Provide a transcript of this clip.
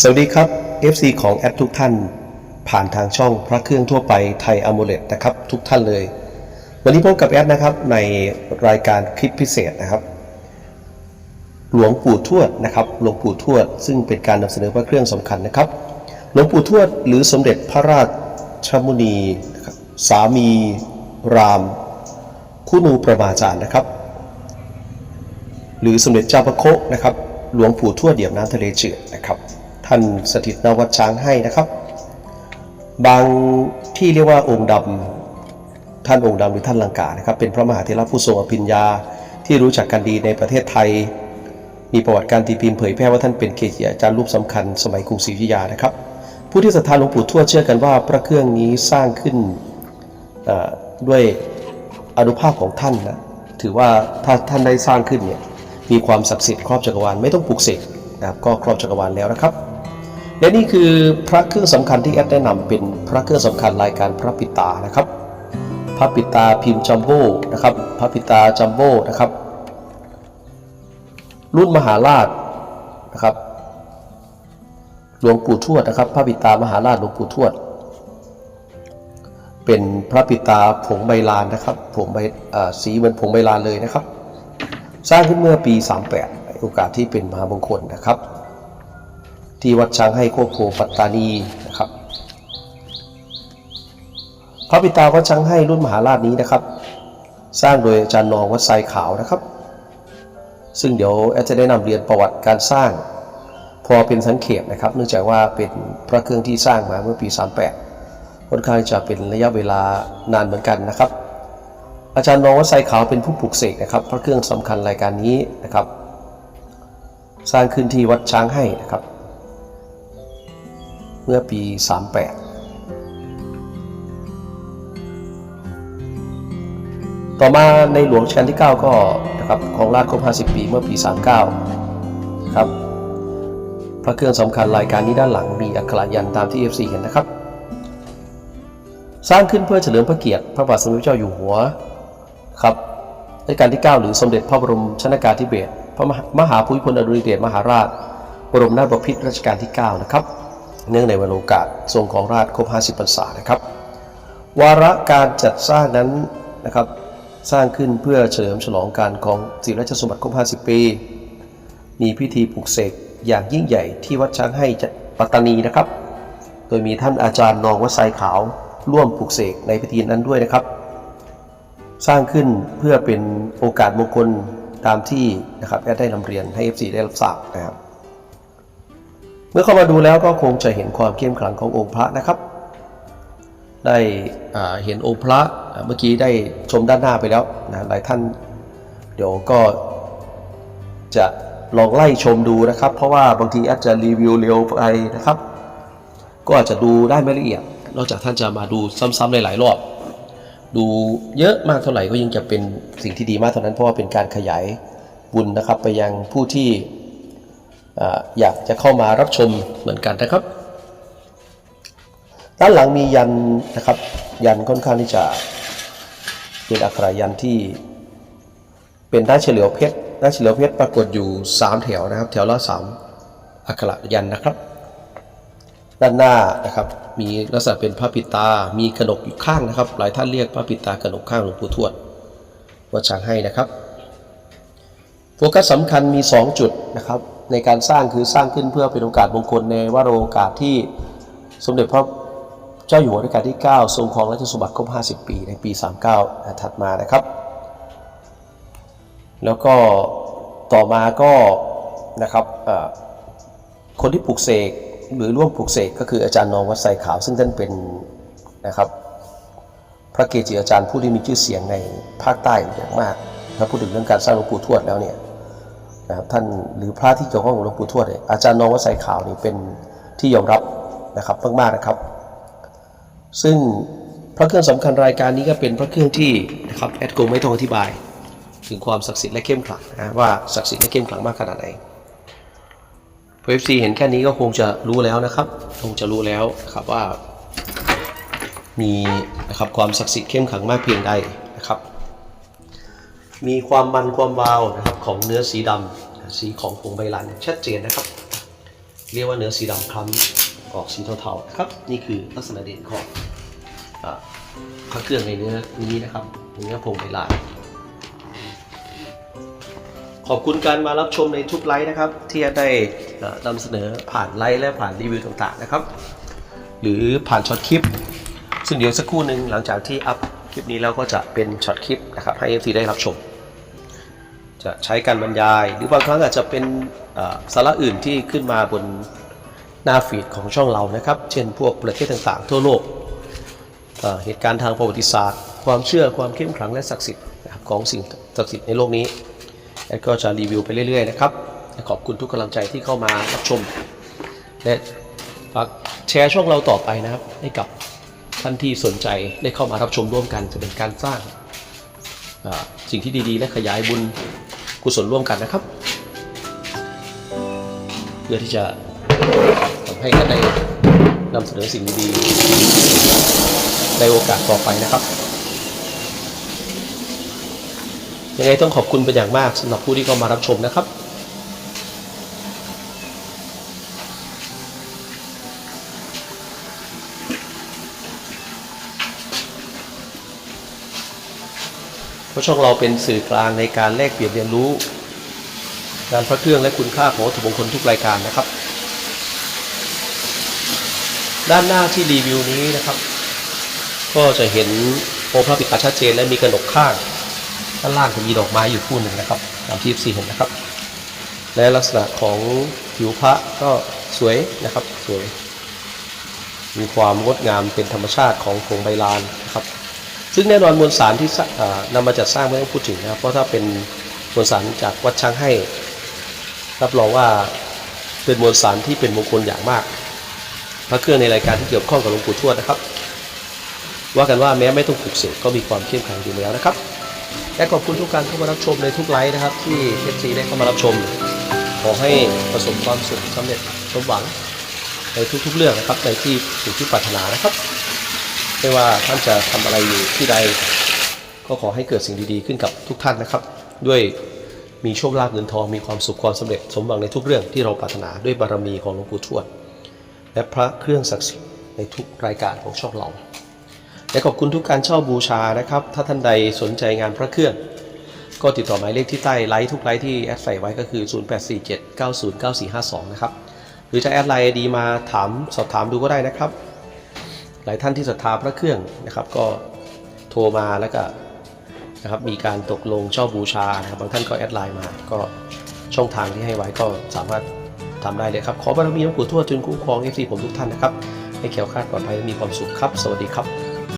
สวัสดีครับ FC ของแอดทุกท่าน ผ่านทางช่องพระเครื่องทั่วไปไทยอ m มูเลตนะครับ ทุกท่านเลย วันนี้พบกับแอดนะครับในรายการคลิปพิเศษนะครับ หลวงปู่ทวดนะครับหลวงปู่ทวด ซึ่งเป็นการนำเสนอพระเครื่องสำคัญนะครับ หลวงปู่ทวดหรือสมเด็จพระราชมุนี สามี ราม คุณูประมาจารย์นะครับ หรือสมเด็จเจ้าพระโคะนะครับหลวงปู่ทวดเดี่ยวน้ำทะเลเจือนะครับ ท่านสถิตณวัดช้างให้นะครับ บางที่เรียกว่าองค์ดำท่านองค์ดำหรือท่านลังกานะครับเป็นพระมหาเถระผู้ทรงอภิญญาที่รู้จักกันดีในประเทศไทย มีประวัติการตีพิมพ์เผยแพร่ว่าท่านเป็นเกจิอาจารย์รูปสำคัญสมัยกรุงศรีอยุธยานะครับ ผู้ที่ศรัทธาหลวงปู่ทวดเชื่อกันว่าพระเครื่องนี้สร้างขึ้นด้วยอนุภาพของท่านนะถือว่าถ้าท่านได้สร้างขึ้นเนี่ยมีความศักดิ์สิทธิ์ครอบจักรวาลไม่ต้องปลุกเสกนะครับก็ครอบจักรวาลแล้วนะครับ และนี่คือพระเครื่องสำคัญที่แอดแนะนำเป็นพระเครื่องสำคัญรายการพระปิตานะครับ พระปิตาพิมพ์จัมโบ้นะครับ พระปิตาจัมโบ้นะครับ รุ่นมหาราชนะครับ หลวงปู่ทวดนะครับ พระปิตามหาราชหลวงปู่ทวด เป็นพระปิตาผงใบลานนะครับผงใบสีเหมือนผงใบลานเลยนะครับ สร้างขึ้นเมื่อปี 38โอกาสที่เป็นมหามงคลนะครับ ที่วัดช้างให้โคกโพปัตตานีนะครับ พระปิตาวัดช้างให้รุ่นมหาราชนี้นะครับ สร้างโดยอาจารย์นองวัดไซขาวนะครับ ซึ่งเดี๋ยวแอดจะได้นำเรียนประวัติการสร้าง พอเป็นสังเขปนะครับ เนื่องจากว่าเป็นพระเครื่องที่สร้างมาเมื่อปี 38 ค่อนข้างจะเป็นระยะเวลานานเหมือนกันนะครับ อาจารย์นองวัดไซขาวเป็นผู้ปลุกเสกนะครับ พระเครื่องสำคัญรายการนี้นะครับ สร้างขึ้นที่วัดช้างให้นะครับ เมื่อปี 38 ต่อมาในหลวงรัชกาลที่ 9 ก็นะครับของราชครบ 50 ปีเมื่อปี 39 ครับ พระเครื่องสำคัญรายการนี้ด้านหลังมีอักขระยันตามที่ FC เห็นนะครับ สร้างขึ้นเพื่อเฉลิมพระเกียรติพระบาทสมเด็จเจ้าอยู่หัวครับรัชกาลที่ 9 หรือสมเด็จพระบรมชนากาธิเบศรพระมหามหาภูมิพลอดุลยเดชมหาราช บรมนาถบพิตรรัชกาลที่ 9 นะครับ เนื่องในวันโอกาสทรงของราชครบ 50พรรษานะครับ วาระการจัดสร้างนั้นนะครับสร้างขึ้นเพื่อเฉลิมฉลองการของศิริราชสมบัติครบ 50 ปี มีพิธีปลุกเสกอย่างยิ่งใหญ่ที่วัดช้างให้จังหวัดปัตตานีนะครับ โดยมีท่านอาจารย์นองวัดไซขาวร่วมปลุกเสกในพิธีนั้นด้วยนะครับ สร้างขึ้นเพื่อเป็นโอกาสมงคลตามที่นะครับแอดได้นำเรียนให้ FC ได้รับทราบนะครับ มื่อเข้ามาดูแล้วก็คงจะเห็นความเข้มขลังขององค์พระนะครับ ได้เห็นองค์พระเมื่อกี้ได้ชมด้านหน้าไปแล้วนะหลายท่าน เดี๋ยวก็จะลองไล่ชมดูนะครับ เพราะว่าบางทีอาจจะรีวิวเร็วไปนะครับ ก็อาจจะดูได้ไม่ละเอียด นอกจากท่านจะมาดูซ้ำๆหลายๆรอบ ดูเยอะมากเท่าไหร่ก็ยิ่งจะเป็นสิ่งที่ดีมากเท่านั้นเพราะว่าเป็นการขยายบุญนะครับไปยังผู้ที่ อยากจะเข้ามารับชมเหมือนกันนะครับ ด้านหลังมียันนะครับ ยันค่อนข้างที่จะเป็นอักขระยันที่เป็นด้านเฉลียวเพชรด้านเฉลียวเพชรปรากฏอยู่ 3 แถวนะครับ แถวละ3อักขระยันนะครับ ด้านหน้านะครับมีลักษณะเป็นพระปิตา มีกระหนกอยู่ข้างนะครับ หลายท่านเรียกพระปิตากระหนกข้างหลวงปู่ทวดวัดช้างให้นะครับ โฟกัสสำคัญมี 2 จุดนะครับ ในการสร้างคือสร้างขึ้นเพื่อเป็นโอกาสมงคลในวโรโอกาสที่สมเด็จพระเจ้าอยู่หัวรัชกาลที่ 9 ทรงครองราชสมบัติครบ 50 ปีในปี 39 ถัดมานะครับ แล้วก็ต่อมาก็นะครับคนที่ปลูกเสกหรือร่วมปลูกเสกก็คืออาจารย์นองวัดไซขาว ซึ่งท่านเป็นนะครับพระเกจิอาจารย์ผู้ที่มีชื่อเสียงในภาคใต้อย่างมากถ้าพูดถึงเรื่องการสร้างหลวงปู่ทวดแล้วเนี่ย นะครับท่านหรือพระที่เกี่ยวข้องกับหลวงปู่ทวดเนี่ยอาจารย์น้องวัดไซขาวนี่เป็นที่ยอมรับนะครับมากๆนะครับ ซึ่งพระเครื่องสำคัญรายการนี้ก็เป็นพระเครื่องที่นะครับแอดโกไม่ต้องอธิบาย ถึงความศักดิ์สิทธิ์และเข้มขลังนะว่าศักดิ์สิทธิ์และเข้มขลังมากขนาดไหนเอฟซีเห็นแค่นี้ก็คงจะรู้แล้วนะครับคงจะรู้แล้วนะครับว่ามีนะครับความศักดิ์สิทธิ์เข้มขลังมากเพียงใดนะครับ มีความมันความวาวนะครับของเนื้อสีดำสีของผงใบลานอย่างชัดเจนนะครับ เรียกว่าเนื้อสีดำคล้ำออกสีเทาๆนะครับ นี่คือลักษณะเด่นของอพระเครื่องในเนื้อนี้นะครับเนื้อผงไมลานขอบคุณการมารับชมในทุกไลฟ์นะครับ ที่ได้นำเสนอผ่านไลฟ์และผ่านรีวิวต่างๆนะครับ หรือผ่านช็อตคลิป ซึ่งเดี๋ยวสักครู่หนึ่งหลังจากที่อัพ ลิปนี้แล้วก็จะเป็นช็อตคลิปนะครับให้ FC ได้รับชม จะใช้การบรรยาย หรือบางครั้งอาจจะเป็นสาระอื่นที่ขึ้นมาบนหน้าฟีดของช่องเรานะครับ เช่นพวกประเทศต่างๆ ทั่วโลก เหตุการณ์ทางประวัติศาสตร์ ความเชื่อความเข้มขลังและศักดิ์สิทธิ์ของสิ่งศักดิ์สิทธิ์ในโลกนี้แอดก็จะรีวิวไปเรื่อยๆนะครับขอบคุณทุกกำลังใจที่เข้ามารับชมและฝากแชร์ช่องเราต่อไปนะครับให้กับ ท่านที่สนใจได้เข้ามารับชมร่วมกัน จะเป็นการสร้างสิ่งที่ดีๆ และขยายบุญกุศลร่วมกันนะครับ เพื่อที่จะทำให้ท่านได้นำเสนอสิ่งดีๆในโอกาสต่อไปนะครับยังไงต้องขอบคุณเป็นอย่างมากสำหรับผู้ที่เข้ามารับชมนะครับ ราะช่องเราเป็นสื่อกลางในการแลกเปลี่ยนเรียนรู้งานพระเครื่องและคุณค่าของวัตถุมงคลทุกรายการนะครับ ด้านหน้าที่รีวิวนี้นะครับ ก็จะเห็นองค์พระปิดตาชัดเจนและมีกระหนกข้างด้านล่างจะมีดอกไม้อยู่คู่หนึ่งนะครับตามที่ FC เห็นนะครับ และลักษณะของผิวพระก็สวยนะครับสวย มีความงดงามเป็นธรรมชาติของผงใบลานนะครับ ซึ่งแน่นอนมวลสารที่สร้างอ่านำมาจัดสร้างไม่ต้องพูดถึงนะครับเพราะถ้าเป็นมวลสารจากวัดช้างให้ รับรองว่าเป็นมวลสารที่เป็นมงคลอย่างมาก พระเครื่องในรายการที่เกี่ยวข้องกับหลวงปู่ทวดนะครับ ว่ากันว่าแม้ไม่ต้องปลุกเสกก็มีความเข้มแข็งอยู่แล้วนะครับ และขอบคุณทุกการเข้ามารับชมในทุกไลฟ์นะครับ ที่ FC ได้เข้ามารับชม ขอให้ประสบความสุขสำเร็จสมหวังในทุกๆเรื่องนะครับในที่สิ่งที่ปรารถนานะครับ ไม่ว่าท่านจะทำอะไรอยู่ที่ใด ก็ขอให้เกิดสิ่งดีๆ ขึ้นกับทุกท่านนะครับ ด้วยมีโชคลาภเงินทองมีความสุขความสำเร็จสมหวังในทุกเรื่องที่เราปรารถนาด้วยบารมีของหลวงปู่ทวด และพระเครื่องศักดิ์สิทธิ์ในทุกรายการของช่องเราและขอบคุณทุกการเช่าบูชานะครับ ถ้าท่านใดสนใจงานพระเครื่อง ก็ติดต่อหมายเลขที่ใต้ไลฟ์ทุกไลฟ์ที่แอดใส่ไว้ก็คือ 0847909452 นะครับ หรือจะแอดไลน์ดีมาถามสอบถามดูก็ได้นะครับ หลายท่านที่ศรัทธาพระเครื่องนะครับก็โทรมาแล้วก็นะครับมีการตกลงเช่าบูชานะครับบางท่านก็แอดไลน์มาก็ช่องทางที่ให้ไว้ก็สามารถทำได้เลยครับขอบารมีหลวงปู่ทวดจนคุ้มครองเอฟซีผมทุกท่านนะครับให้แข็งคลาดปลอดภัยและมีความสุขครับ สวัสดีครับ